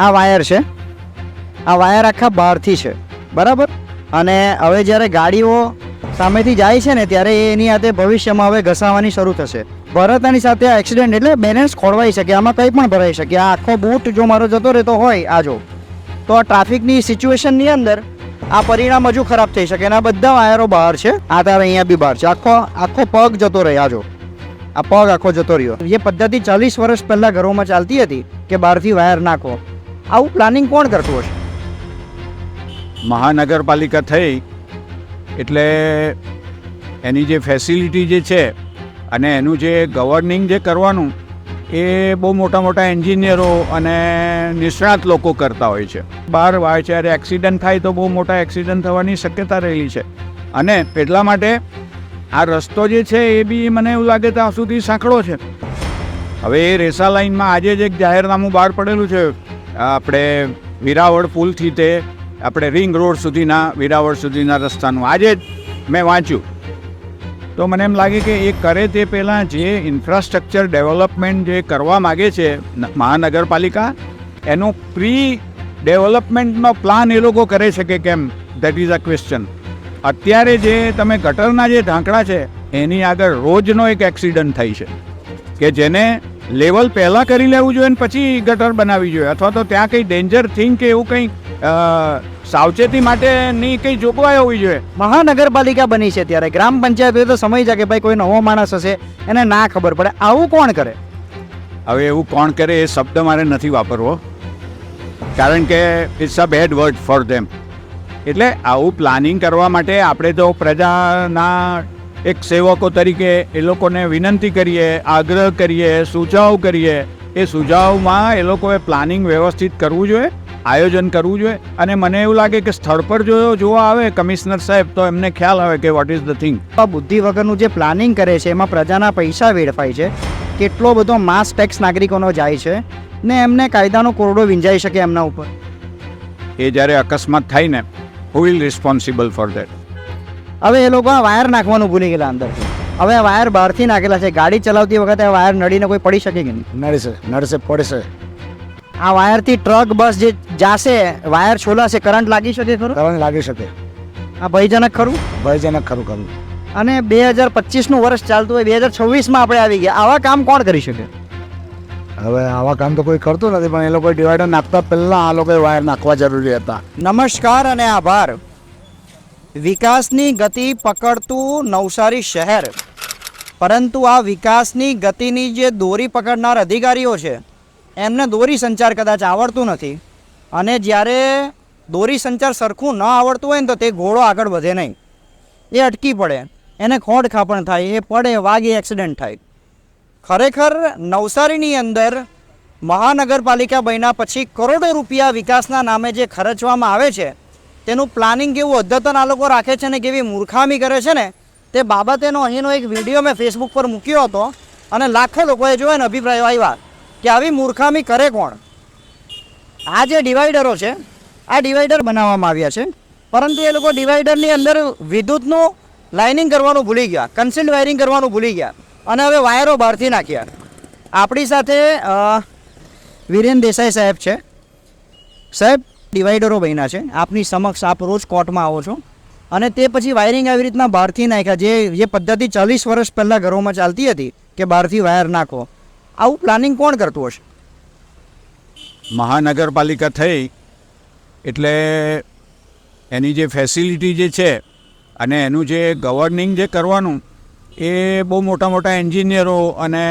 આ વાયર છે. આ વાયર આખા બહારથી છે. બરાબર? અને હવે જ્યારે ગાડીઓ સામેથી જાય છે ને, ત્યારે એની સાથે ભવિષ્યમાં હવે ઘસાવાની શરૂ થશે. ભરતાની સાથે આ એક્સિડન્ટ એટલે બેલેન્સ ખોળવાઈ શકે, આમાં કંઈ પણ ભરાઈ શકે. આ આખો બૂટ જો મારો જતો રહેતો હોય, આ જો. તો આ ટ્રાફિકની સિચ્યુએશનની અંદર આ પરિણામ હજુ ખરાબ થઈ શકે. અને આ બધા વાયરો બહાર છે. આ તારે અહીંયા બી બહાર છે. આખો આખો પગ જતો રહે, આ જો. આ પગ આખો જતો રહ્યો. એ પદ્ધતિ ચાલીસ વર્ષ પહેલાં ઘરોમાં ચાલતી હતી કે બહારથી વાયર નાખો આવું પ્લાનિંગ કોણ કરતું હશે? મહાનગરપાલિકા થઈ એટલે એની જે ફેસિલિટી જે છે અને એનું જે ગવર્નિંગ જે કરવાનું, એ બહુ મોટા મોટા એન્જિનિયરો અને નિષ્ણાત લોકો કરતા હોય છે. બહાર વાય જ્યારે એક્સિડન્ટ થાય તો બહુ મોટા એક્સિડન્ટ થવાની શક્યતા રહેલી છે. અને એટલા માટે આ રસ્તો જે છે એ બી મને એવું લાગે ત્યાં સુધી સાંકડો છે. હવે એ રેસા લાઇનમાં આજે જ એક જાહેરનામું બહાર પડેલું છે. આપણે વિરાવળ પુલથી તે આપણે રિંગ રોડ સુધીના, વિરાવળ સુધીના રસ્તાનું. આજે જ મેં વાંચ્યું. તો મને એમ લાગે કે એ કરે તે પહેલાં જે ઇન્ફ્રાસ્ટ્રક્ચર ડેવલપમેન્ટ જે કરવા માગે છે મહાનગરપાલિકા, એનો પ્રી ડેવલપમેન્ટનો પ્લાન એ લોકો કરે છે કે કેમ? દેટ ઇઝ અ ક્વેશ્ચન અત્યારે જે તમે ગટરના જે ઢાંકડા છે, એની આગળ રોજનો એક એક્સિડન્ટ થાય છે. કે જેને લેવલ પહેલાં કરી લેવું જોઈએ ને પછી ગટર બનાવવી જોઈએ. અથવા તો ત્યાં કંઈ ડેન્જર થિંગ કે એવું કંઈ સાવચેતી માટેની કંઈ જોગવાઈ હોવી જોઈએ. મહાનગરપાલિકા બની છે ત્યારે. ગ્રામ પંચાયત હોય તો સમય જાય કે ભાઈ કોઈ નવો માણસ હશે એને ના ખબર પડે. આવું કોણ કરે? હવે એવું કોણ કરે એ શબ્દ મારે નથી વાપરવો. કારણ કે it's a bad word for them એટલે આવું પ્લાનિંગ કરવા માટે આપણે તો પ્રજાના એક સેવકો તરીકે એ લોકોને વિનંતી કરીએ આગ્રહ કરીએ સુઝાવ કરીએ. એ સુઝાવમાં એ લોકોએ પ્લાનિંગ વ્યવસ્થિત કરવું જોઈએ આયોજન કરવું જોઈએ. અને મને એવું લાગે કે સ્થળ પર જો જોવા આવે કમિશનર સાહેબ તો એમને ખ્યાલ આવે કે વોટ ઇઝ ધ થિંગ આ બુદ્ધિ વગરનું જે પ્લાનિંગ કરે છે એમાં પ્રજાના પૈસા વેડફાય છે. કેટલો બધો માસ ટેક્સ નાગરિકોનો જાય છે. ને એમને કાયદાનો કોરડો વિંજાઈ શકે એમના ઉપર. એ જ્યારે અકસ્માત થાય ને who will responsible for that હવે એ લોકો આ વાયર નાખવાનું ભૂલી ગયેલા અંદર હવે આ વાયર બહારથી નાખેલા છે. ગાડી ચલાવતી વખતે આ વાયર નડીને કોઈ પડી શકે કે નહીં? નડશે નડશે પડશે. આ વાયરથી ટ્રક બસ જે જાશે વાયર છોલાશે કરંટ લાગી શકે ખરું? કરંટ લાગી શકે. આ ભયજનક ખરું? ભયજનક ખરું ખરું. અને બે હજાર પચીસનું વર્ષ ચાલતું હોય બે હજાર છવ્વીસમાં આપણે આવી ગયા. આવા કામ કોણ કરી શકે? હવે આવા કામ તો કોઈ કરતું નથી પણ એ લોકો ડિવાઈડર નાખતા પહેલાં આ લોકોએ વાયર નાખવા જરૂરી હતા. નમસ્કાર અને આભાર. વિકાસની ગતિ પકડતું નવસારી શહેર. પરંતુ આ વિકાસની ગતિની જે દોરી પકડનાર અધિકારીઓ છે, એમને દોરી સંચાર કદાચ આવડતું નથી. અને જ્યારે દોરી સંચાર સરખું ન આવડતું હોય ને તો તે ઘોડો આગળ વધે નહીં. એ અટકી પડે, એને ખોટ ખાપણ થાય, એ પડે, વાગે, એક્સિડન્ટ થાય. ખરેખર નવસારીની અંદર મહાનગરપાલિકા બન્યા પછી કરોડો રૂપિયા વિકાસના નામે જે ખર્ચવામાં આવે છે તેનું પ્લાનિંગ કેવું અદ્યતન આ લોકો રાખે છે ને કેવી મૂર્ખામી કરે છે ને, તે બાબતેનો અહીંનો એક વીડિયો મેં ફેસબુક પર મૂક્યો હતો અને લાખો લોકોએ જોયો ને અભિપ્રાયો આવ્યા કે આવી મૂર્ખામી કરે કોણ? આ જે ડિવાઈડરો છે, આ ડિવાઈડર બનાવવામાં આવ્યા છે, પરંતુ એ લોકો ડિવાઈડરની અંદર વિદ્યુતનું લાઇનિંગ કરવાનું ભૂલી ગયા કન્સિલ્ડ વાયરિંગ કરવાનું ભૂલી ગયા અને હવે વાયરો બહારથી નાખ્યા. આપણી સાથે વિરેન દેસાઈ સાહેબ છે. સાહેબ ડિવાઈડરો બન્યા છે. આપની સમક્ષ આપ રોજ કોર્ટમાં આવો છો. અને તે પછી વાયરિંગ આવી રીતના બહારથી નાખ્યા. જે જે પદ્ધતિ ચાલીસ વર્ષ પહેલાં ઘરોમાં ચાલતી હતી કે બહારથી વાયર નાખો. આવું પ્લાનિંગ કોણ કરતું હશે? મહાનગરપાલિકા થઈ એટલે એની જે ફેસિલિટી જે છે અને એનું જે ગવર્નિંગ જે કરવાનું એ બહુ મોટા મોટા એન્જિનિયરો અને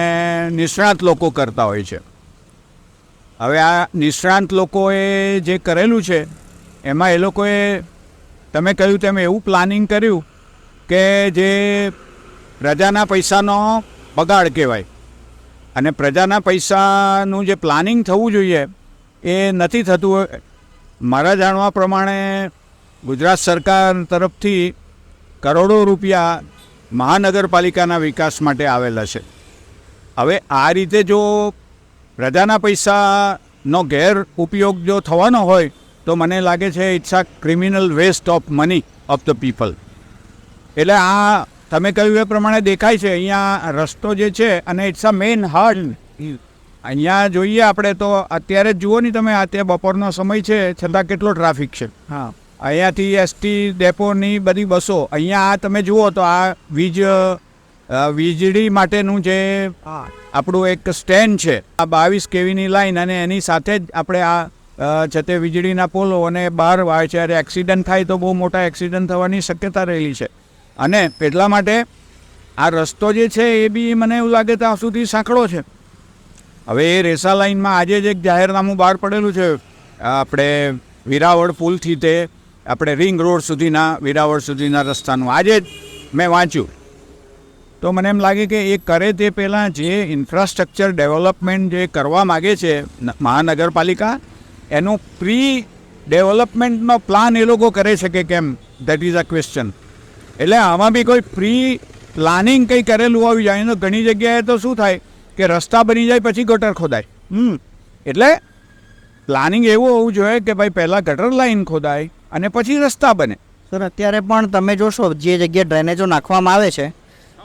નિષ્ણાત લોકો કરતા હોય છે. હવે આ નિષ્ણાંત લોકોએ જે કરેલું છે, એમાં એ લોકોએ, તમે કહ્યું તેમ એવું પ્લાનિંગ કર્યું કે જે પ્રજાના પૈસાનો બગાડ કહેવાય. અને પ્રજાના પૈસાનું જે પ્લાનિંગ થવું જોઈએ, એ નથી થતું મારા જાણવા પ્રમાણે ગુજરાત સરકાર તરફથી કરોડો રૂપિયા મહાનગરપાલિકાના વિકાસ માટે આવેલા છે. હવે આ રીતે જો પ્રજાના પૈસાનો ગેર ઉપયોગ જો થવાનો હોય તો મને લાગે છે it's a criminal waste of money of the people એટલે આ તમે કહ્યું એ પ્રમાણે દેખાય છે. અહીંયા રસ્તો જે છે અને ઇટ્સ અ મેઇન હાર્ટ અહીંયા જોઈએ આપણે તો અત્યારે જ જુઓ ને તમે અત્યારે બપોરનો સમય છે છતાં કેટલો ટ્રાફિક છે. હા. અહીંયાથી એસટી ડેપોની બધી બસો અહીંયા આ તમે જુઓ તો આ વીજ વીજળી માટેનું જે હા. આપણું એક સ્ટેન્ડ છે. આ બાવીસ કેવીની લાઈન અને એની સાથે જ આપણે આ છે તે વીજળીના પોલો અને બહાર વાય છે અરે એક્સિડન્ટ થાય તો બહુ મોટા એક્સિડન્ટ થવાની શક્યતા રહેલી છે. અને એટલા માટે આ રસ્તો જે છે એ બી મને એવું લાગે ત્યાં સુધી સાંકડો છે. હવે એ રેસા લાઈનમાં આજે જ એક જાહેરનામું બહાર પડેલું છે. આપણે વિરાવળ પુલથી તે, આપણે રિંગ રોડ સુધીના, વિરાવળ સુધીના રસ્તાનું. આજે જ મેં વાંચ્યું. તો મને એમ લાગે કે એ કરે તે પહેલાં જે ઇન્ફ્રાસ્ટ્રક્ચર ડેવલપમેન્ટ જે કરવા માગે છે મહાનગરપાલિકા, એનો પ્રી ડેવલપમેન્ટનો પ્લાન એ લોકો કરે છે કે કેમ? દેટ ઇઝ અ ક્વેશ્ચન એટલે આમાં બી કોઈ પ્રી પ્લાનિંગ કંઈ કરેલું હોવી જાય તો ઘણી જગ્યાએ તો શું થાય કે રસ્તા બની જાય પછી ગટર ખોદાય. હમ. એટલે પ્લાનિંગ એવું હોવું જોઈએ કે ભાઈ પહેલાં ગટર લાઈન ખોદાય અને પછી રસ્તા બને. સર, અત્યારે પણ તમે જોશો, જે જગ્યાએ ડ્રેનેજો નાખવામાં આવે છે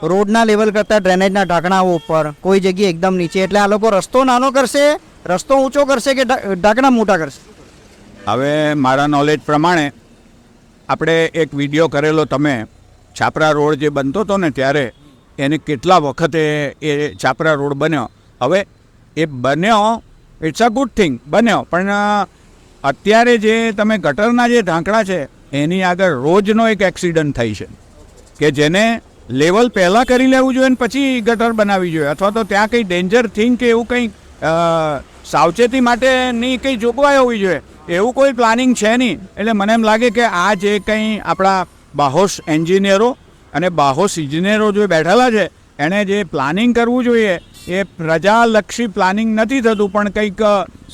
રોડના લેવલ કરતાં ડ્રેનેજના ઢાંકણાઓ ઉપર. કોઈ જગ્યાએ એકદમ નીચે. એટલે આ લોકો રસ્તો નાનો કરશે, રસ્તો ઊંચો કરશે કે ઢાંકણા મોટા કરશે? હવે મારા નોલેજ પ્રમાણે આપણે એક વીડિયો કરેલો તમે, છાપરા રોડ જે બનતો હતો ને ત્યારે, એને કેટલા વખતે એ છાપરા રોડ બન્યો? હવે એ બન્યો ઇટ્સ અ ગુડ થિંગ બન્યો. પણ અત્યારે જે તમે ગટરના જે ઢાંકણા છે, એની આગળ રોજનો એક એક્સિડન્ટ થાય છે. કે જેને લેવલ પહેલાં કરી લેવું જોઈએ ને પછી ગટર બનાવવી જોઈએ. અથવા તો ત્યાં કંઈ ડેન્જર થિંગ કે એવું કંઈ સાવચેતી માટેની કંઈ જોગવાઈ હોવી જોઈએ. એવું કોઈ પ્લાનિંગ છે નહીં. એટલે મને એમ લાગે કે આ જે કંઈ આપણા બાહોશ એન્જિનિયરો અને બાહોશ ઇજનેરો જે બેઠેલા છે, એણે જે પ્લાનિંગ કરવું જોઈએ એ પ્રજાલક્ષી પ્લાનિંગ નથી થતું પણ કંઈક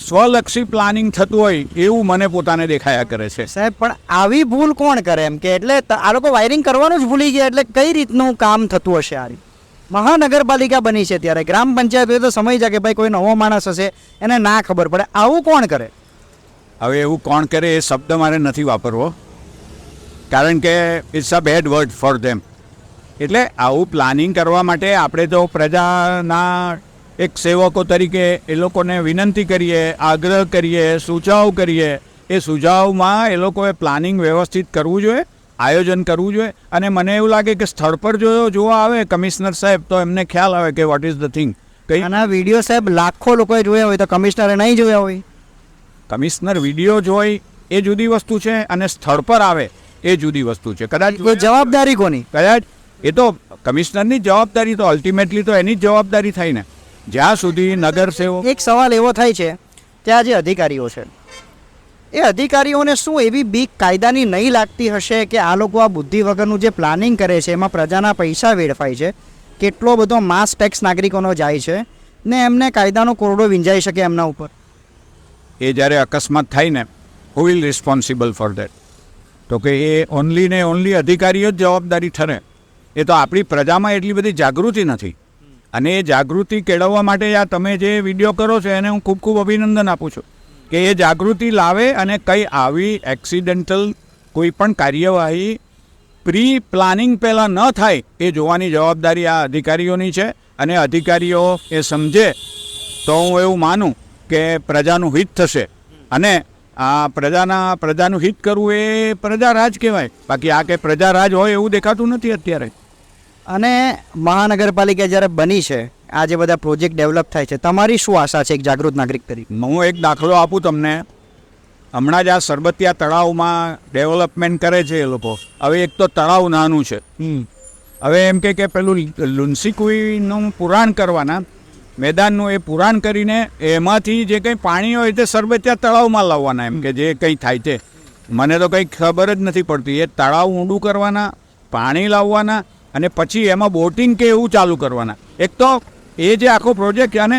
સ્વલક્ષી પ્લાનિંગ થતું હોય એવું મને પોતાને દેખાયા કરે છે. સાહેબ પણ આવી ભૂલ કોણ કરે એમ કે? એટલે આ લોકો વાયરિંગ કરવાનું જ ભૂલી ગયા એટલે કઈ રીતનું કામ થતું હશે આ મહાનગરપાલિકા બની છે ત્યારે ગ્રામ પંચાયત તો સમય જાય કે ભાઈ કોઈ નવો માણસ હશે એને ના ખબર પડે. આવું કોણ કરે? હવે એવું કોણ કરે એ શબ્દ મારે નથી વાપરવો કારણ કે it's a bad word for them એટલે આવું પ્લાનિંગ કરવા માટે આપણે તો પ્રજાના એક સેવકો તરીકે એ લોકોને વિનંતી કરીએ આગ્રહ કરીએ સૂચાવ કરીએ. એ સુઝાવમાં એ લોકોએ પ્લાનિંગ વ્યવસ્થિત કરવું જોઈએ આયોજન કરવું જોઈએ. અને મને એવું લાગે કે સ્થળ પર જો જોવા આવે કમિશનર સાહેબ તો એમને ખ્યાલ આવે કે વોટ ઇઝ ધ થિંગ કંઈ આના વીડિયો સાહેબ લાખો લોકોએ જોયા હોય તો કમિશનરે નહીં જોયા હોય. કમિશનર વીડિયો જોઈ એ જુદી વસ્તુ છે અને સ્થળ પર આવે એ જુદી વસ્તુ છે. કદાચ કોઈ જવાબદારી કોની? કદાચ એ તો કમિશનરની જવાબદારી તો અલ્ટિમેટલી તો એની જ જવાબદારી થાય ને. જ્યાં સુધી નગર સેવક એક સવાલ એવો થાય છે કે આ જે અધિકારીઓ છે એ અધિકારીઓને શું એવી બીક કાયદાની નહીં લાગતી હશે કે આ લોકો આ બુદ્ધિ વગરનું જે પ્લાનિંગ કરે છે એમાં પ્રજાના પૈસા વેડફાય છે કેટલો બધો માસ ટેક્સ નાગરિકોનો જાય છે ને એમને કાયદાનો કોરડો વિંજાઈ શકે એમના ઉપર? એ જ્યારે અકસ્માત થાય ને who will responsible for that તો કે એ ઓનલી ને ઓનલી અધિકારીઓ જ જવાબદારી ઠરે. એ તો આપણી પ્રજામાં એટલી બધી જાગૃતિ નથી. અને એ જાગૃતિ કેળવવા માટે આ તમે જે વીડિયો કરો છો, એને હું ખૂબ ખૂબ અભિનંદન આપું છું. કે એ જાગૃતિ લાવે અને કંઈ આવી એક્સિડેન્ટલ કોઈ પણ કાર્યવાહી પ્રી પ્લાનિંગ પહેલાં ન થાય, એ જોવાની જવાબદારી આ અધિકારીઓની છે. અને અધિકારીઓ એ સમજે, તો હું એવું માનું કે પ્રજાનું હિત થશે. અને આ પ્રજાના પ્રજાનું હિત કરવું એ પ્રજા રાજ કહેવાય. બાકી આ કે પ્રજા રાજ હોય એવું દેખાતું નથી અત્યારે. અને મહાનગરપાલિકા જ્યારે બની છે આ જે બધા પ્રોજેક્ટ ડેવલપ થાય છે તમારી શું આશા છે એક જાગૃત નાગરિક તરીકે? હું એક દાખલો આપું તમને. હમણાં જ આ સરબતિયા તળાવમાં ડેવલપમેન્ટ કરે છે એ લોકો. હવે એક તો તળાવ નાનું છે. હવે એમ કે કે પેલું લુન્સીકુઈનું પુરાણ કરવાના. મેદાનનું એ પુરાણ કરીને એમાંથી જે કંઈ પાણી હોય તે સરબતિયા તળાવમાં લાવવાના એમ કે જે કંઈ થાય છે મને તો કંઈ ખબર જ નથી પડતી. એ તળાવ ઊંડું કરવાના, પાણી લાવવાના અને પછી એમાં બોટિંગ કે એવું ચાલુ કરવાના. એક તો એ જે આખો પ્રોજેક્ટ છે અને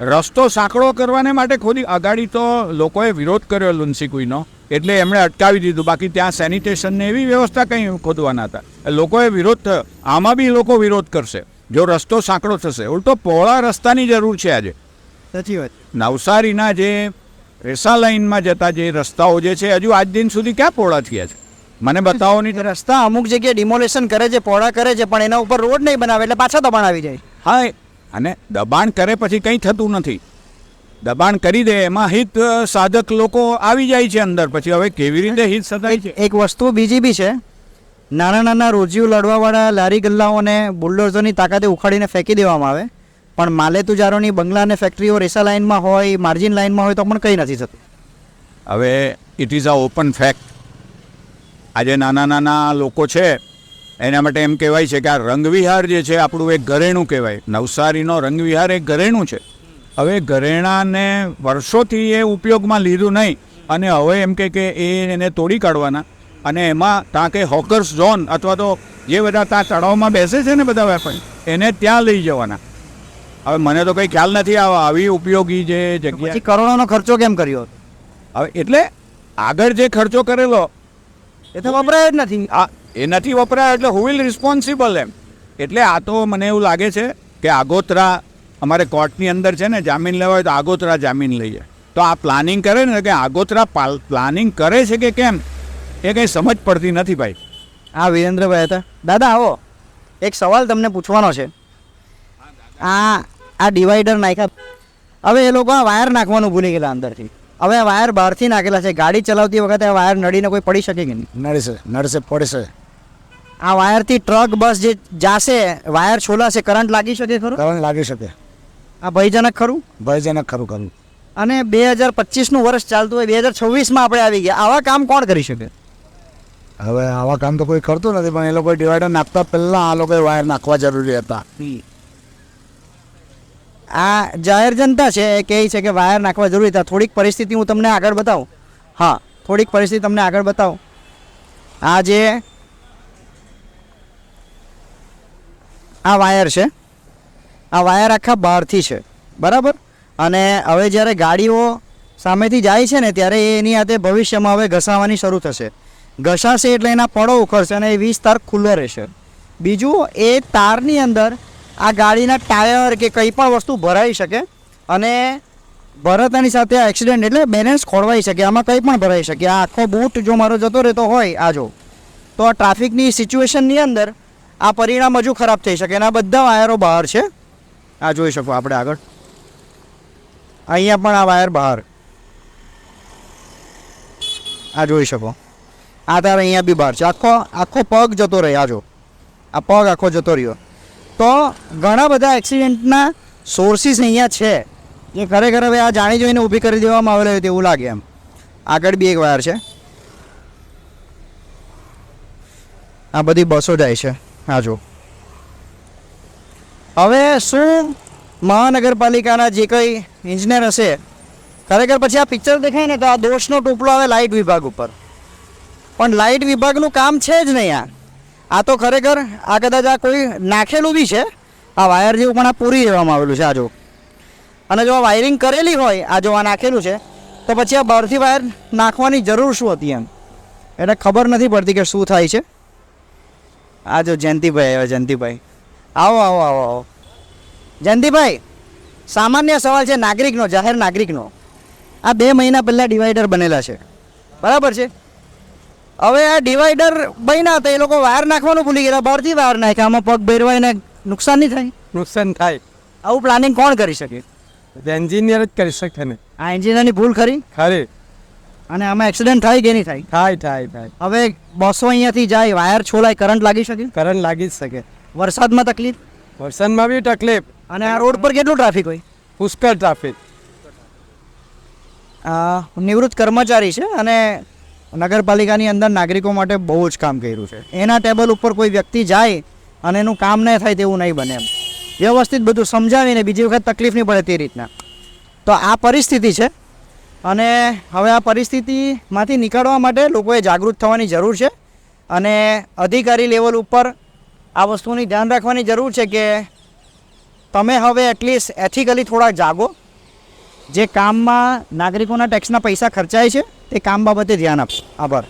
રસ્તો સાંકડો કરવાને માટે ખોદી. અગાડી તો લોકોએ વિરોધ કર્યો લુન્સીકુઈનો એટલે એમણે અટકાવી દીધું. બાકી ત્યાં સેનિટેશનને એવી વ્યવસ્થા કંઈ ખોદવાના હતા. લોકોએ વિરોધ થયો આમાં બી લોકો વિરોધ કરશે. જો રસ્તો સાંકડો થશે. ઉલટો પહોળા રસ્તાની જરૂર છે આજે. સાચી વાત. નવસારીના જે રેસા લાઇનમાં જતા જે રસ્તાઓ જે છે હજુ આજ દિન સુધી ક્યાં પહોળા થયા છે? મને બતાવો નહીં રસ્તા અમુક જગ્યાએ ડિમોલેશન કરે છે પહોળા કરે છે પણ એના ઉપર રોડ નહીં બનાવે એટલે પાછા દબાણ આવી જાય. હા અને દબાણ કરે પછી કંઈ થતું નથી. દબાણ કરી દે એમાં હિત સાધક લોકો આવી જાય છે અંદર. પછી હવે કેવી રીતે હિત સધાય છે? એક વસ્તુ બીજી બી છે નાના નાના રોજીઓ લડવાવાળા લારી ગલ્લાઓને બુલડોઝરની તાકાતે ઉખાડીને ફેંકી દેવામાં આવે. પણ માલેતુજારોની બંગલા અને ફેક્ટરીઓ રેસા લાઇનમાં હોય, માર્જિન લાઇનમાં હોય તો પણ કંઈ નથી થતું. હવે it is a open fact આજે નાના નાના લોકો છે, એના માટે એમ કહેવાય છે કે આ રંગવિહાર જે છે, આપણું એક ઘરેણું કહેવાય. નવસારીનો રંગવિહાર એક ઘરેણું છે. હવે ઘરેણાને વર્ષોથી એ ઉપયોગમાં લીધું નહીં. અને હવે એમ કે એ એને તોડી કાઢવાના. અને એમાં ત્યાં કે હોકર્સ ઝોન અથવા તો જે બધા ત્યાં તળાવમાં બેસે છે ને બધા વેપારી એને ત્યાં લઈ જવાના. હવે મને તો કંઈ ખ્યાલ નથી આવા આવી ઉપયોગી જે જગ્યા કરોડોનો ખર્ચો કેમ કર્યો હવે એટલે આગળ જે ખર્ચો કરેલો એ તો વપરાય જ નથી. આ એ નથી વપરાયો એટલે હુ વિલ રિસ્પોન્સિબલ એમ? એટલે આ તો મને એવું લાગે છે કે આગોતરા અમારે કોર્ટની અંદર છે ને જામીન લેવા હોય તો આગોતરા જામીન લઈએ. તો આ પ્લાનિંગ કરે ને કે આગોતરા પ્લાનિંગ કરે છે કે કેમ? એ કંઈ સમજ પડતી નથી ભાઈ. હા વિરેન્દ્રભાઈ હતા. દાદા આવો. એક સવાલ તમને પૂછવાનો છે. આ આ ડિવાઈડર નાખ્યા. હવે એ લોકો આ વાયર નાખવાનું ભૂલી ગયેલા અંદરથી. હવે આ વાયર બહારથી નાખેલા છે. ગાડી ચલાવતી વખતે આ વાયર નડીને કોઈ પડી શકે કે નહીં? નડશે નડશે પડશે. આ વાયરથી ટ્રક બસ જે જાશે વાયર છોલાશે કરંટ લાગી શકે ખરું? કરંટ લાગી શકે. આ ભયજનક ખરું? ભયજનક ખરું ખરું. અને બે હજાર પચીસનું વર્ષ ચાલતું હોય બે હજાર છવ્વીસમાં આપણે આવી ગયા. આવા કામ કોણ કરી શકે? હવે આવા કામ તો કોઈ કરતું નથી, પણ એ લોકો ડિવાઈડર નાખતા પહેલાં આ લોકોએ વાયર નાખવા જરૂરી હતા. આ જાહેર જનતા છે, એ કહે છે કે વાયર નાખવા જરૂરી હતા. થોડીક પરિસ્થિતિ હું તમને આગળ બતાવું. હા, થોડીક પરિસ્થિતિ તમને આગળ બતાવું. આ જે આ વાયર છે, આ વાયર આખા બહારથી છે. બરાબર? અને હવે જ્યારે ગાડીઓ સામેથી જાય છે ને, ત્યારે એની હાથે ભવિષ્યમાં હવે ઘસાવાની શરૂ થશે. ઘસાશે એટલે એના પડો ઉખડશે અને એ વીસ તાર ખુલ્લો રહેશે. બીજું, એ તારની અંદર આ ગાડીના ટાયર કે કંઈ પણ વસ્તુ ભરાઈ શકે અને ભરાતાની સાથે આ એક્સિડન્ટ એટલે બેલેન્સ ખોળવાઈ શકે, આમાં કંઈ પણ ભરાઈ શકે. આ આખો બૂટ જો મારો જતો રહેતો હોય, આ જો. તો આ ટ્રાફિકની સિચ્યુએશનની અંદર આ પરિણામ હજુ ખરાબ થઈ શકે. અને આ બધા વાયરો બહાર છે. આ જોઈ શકો આપણે આગળ. અહીંયા પણ આ વાયર બહાર. આ જોઈ શકો. આ તારે અહીંયા બી બહાર છે. આખો આખો પગ જતો રહે આજો આ પગ આખો જતો રહ્યો. તો ઘણા બધા એક્સિડન્ટના સોર્સિસ અહીંયા છે, જે ખરેખર હવે આ જાણી જોઈને ઊભી કરી દેવામાં આવેલો હોય તેવું લાગે એમ. આગળ બી એક વાયર છે. આ બધી બસો જાય છે. હા જો. હવે શું મહાનગરપાલિકાના જે કંઈ ઇન્જિનિયર હશે, ખરેખર પછી આ પિક્ચર દેખાય ને તો આ દોષનો ટોપલો આવે લાઇટ વિભાગ ઉપર. પણ લાઇટ વિભાગનું કામ છે જ નહીં આ. આ તો ખરેખર આ કદાચ આ કોઈ નાખેલું બી છે. આ વાયર જેવું પણ આ પૂરી દેવામાં આવેલું છે આ જો. અને જો આ વાયરિંગ કરેલી હોય, આ જો આ નાખેલું છે, તો પછી આ બહારથી વાયર નાખવાની જરૂર શું હતી એમ? એને ખબર નથી પડતી કે શું થાય છે. આ જો જયંતિભાઈ આવ્યા, જયંતિભાઈ. આવો આવો આવો આવો. જયંતિભાઈ, સામાન્ય સવાલ છે નાગરિકનો, જાહેર નાગરિકનો. આ બે મહિના પહેલાં ડિવાઈડર બનેલા છે. બરાબર છે? હવે આ ડિવાઈડર બન્યા તો એ લોકો વાયર નાખવાનું ભૂલી ગયા. બહારથી વાયર નાખ્યા. આમાં પગ ભેરવાય ને નુકસાન નહીં થાય? નુકસાન થાય. આવું પ્લાનિંગ કોણ કરી શકે? એન્જિનિયર જ કરી શકે ને. આ એન્જિનિયરની ભૂલ ખરી? ખરી. અને આમાં એક્સિડન્ટ થાય કે નહીં થાય? થાય થાય થાય. હવે બસો અહીંયાથી જાય વાયર છોલાય કરંટ લાગી શકે? કરંટ લાગી જ શકે. વરસાદમાં તકલીફ? વરસાદમાં બી તકલીફ. અને આ રોડ પર કેટલું ટ્રાફિક હોય? પુષ્કળ ટ્રાફિક નિવૃત્ત કર્મચારી છે અને નગરપાલિકાની અંદર નાગરિકો માટે બહુ જ કામ કર્યું છે. એના ટેબલ ઉપર કોઈ વ્યક્તિ જાય અને એનું કામ ન થાય તેવું નહીં બને વ્યવસ્થિત બધું સમજાવીને બીજી વખત તકલીફ નહીં પડે તે રીતના. તો આ પરિસ્થિતિ છે અને હવે આ પરિસ્થિતિમાંથી નીકળવા માટે લોકોએ જાગૃત થવાની જરૂર છે અને અધિકારી લેવલ ઉપર આ વસ્તુની ધ્યાન રાખવાની જરૂર છે કે તમે હવે એટલીસ્ટ એથિકલી થોડા જાગો. જે કામમાં નાગરિકોના ટેક્સના પૈસા ખર્ચાય છે તે કામ બાબતે ધ્યાન આપશે. આભાર.